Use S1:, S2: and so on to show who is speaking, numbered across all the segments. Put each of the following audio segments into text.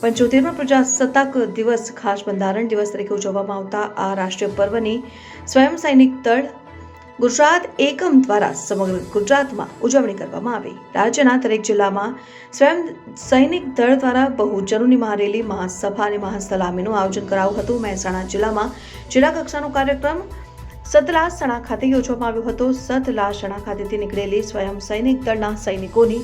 S1: પંચોતેરમાં પ્રજાસત્તાક દિવસ ખાસ બંધારણ દિવસ તરીકે ઉજવવામાં આવતા આ રાષ્ટ્રીય પર્વની સ્વયં સૈનિક દળ ગુજરાત એકમ દ્વારા સમગ્ર ગુજરાતમાં ઉજવણી કરવામાં આવી. રાજ્યના દરેક જિલ્લામાં સ્વયં સૈનિક દળ દ્વારા બહુજનોની મહારેલી, મહાસભા અને મહાસલામીનું આયોજન કરાયું હતું. મહેસાણા જિલ્લામાં જિલ્લા કક્ષાનો કાર્યક્રમ સતલાસણા ખાતે યોજવામાં આવ્યો હતો. સતલાસણા ખાતેથી નીકળેલી સ્વયં સૈનિક દળના સૈનિકોની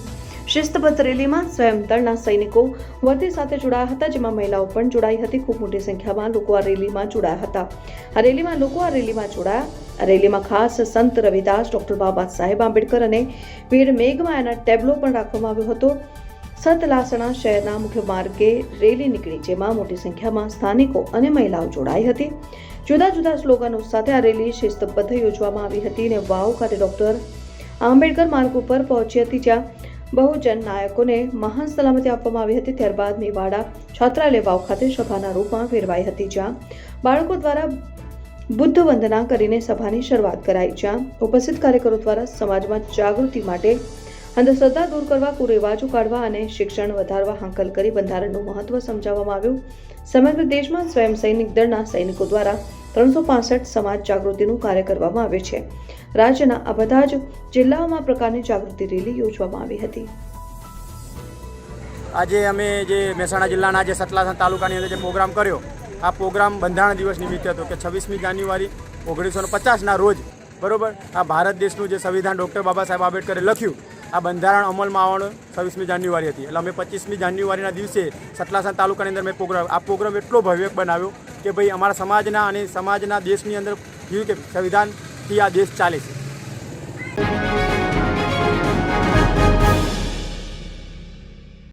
S1: શિસ્તબદ્ધ રેલીમાં સ્વયં દળના સૈનિકો વર્દી સાથે જોડાયા હતા, જેમાં મહિલાઓ પણ જોડાઈ હતી. ખૂબ મોટી સંખ્યામાં લોકો આ રેલીમાં જોડાયા હતા. આ રેલીમાં લોકો આ રેલીમાં જોડાયા. આ રેલીમાં ખાસ સંત રવિદાસ, ડોક્ટર બાબા સાહેબ આંબેડકર અને વીર મેઘમાયાના ટેબ્લો પણ રાખવામાં આવ્યો હતો. સતલાસણા શહેરના મુખ્ય માર્ગે રેલી નીકળી, જેમાં મોટી સંખ્યામાં સ્થાનિકો અને મહિલાઓ જોડાઈ હતી. જુદા જુદા સ્લોગનો સાથે આ રેલી શિસ્તબદ્ધ યોજવામાં આવી હતી અને વાવ ખાતે ડોક્ટર આંબેડકર માર્ગ ઉપર પહોંચી હતી, જ્યાં બહુજન નાયકોને મહાન સલામતી આપવામાં આવી હતી. ત્યારબાદ મેવાડા છાત્રાલય વાવ ખાતે સભાના રૂપમાં ફેરવાઈ હતી. જ્યાં બાળકો દ્વારા બુદ્ધ વંદના કરીને સભાની શરૂઆત કરાઈ. જ્યાં ઉપસ્થિત કાર્યકરો દ્વારા સમાજમાં જાગૃતિ માટે અંધશ્રદ્ધા દૂર કરવા, કુરિવાજો કાઢવા અને શિક્ષણ વધારવા હાંકલ કરી બંધારણનું મહત્વ સમજાવવામાં આવ્યું. સમગ્ર દેશમાં સ્વયં સૈનિક દળના સૈનિકો દ્વારા ત્રણસો પાસઠ સમાજ જાગૃતિનું કાર્ય કરવામાં આવે છે. રાજ્યના આ બધા જ જિલ્લાઓમાં પ્રકારની જાગૃતિ રેલી યોજવામાં આવી હતી.
S2: આજે અમે જે મહેસાણા જિલ્લાના જે સતલાસણ તાલુકાની અંદર જે પ્રોગ્રામ કર્યો, આ પ્રોગ્રામ બંધારણ દિવસ નિમિત્તે હતો કે છવ્વીસમી જાન્યુઆરી ઓગણીસો પચાસના રોજ, બરોબર? આ ભારત દેશનું જે સંવિધાન ડૉક્ટર બાબા સાહેબ આંબેડકરે લખ્યું, આ બંધારણ અમલમાં આવવાનું છવ્વીસમી જાન્યુઆરી હતી. એટલે અમે પચીસમી જાન્યુઆરીના દિવસે સતલાસણ તાલુકાની અંદર મેં પ્રોગ્રામ, આ પ્રોગ્રામ એટલો ભવ્ય બનાવ્યો કે ભાઈ અમારા સમાજના અને સમાજના દેશની અંદર કેવું કે સંવિધાનથી આ દેશ ચાલે છે.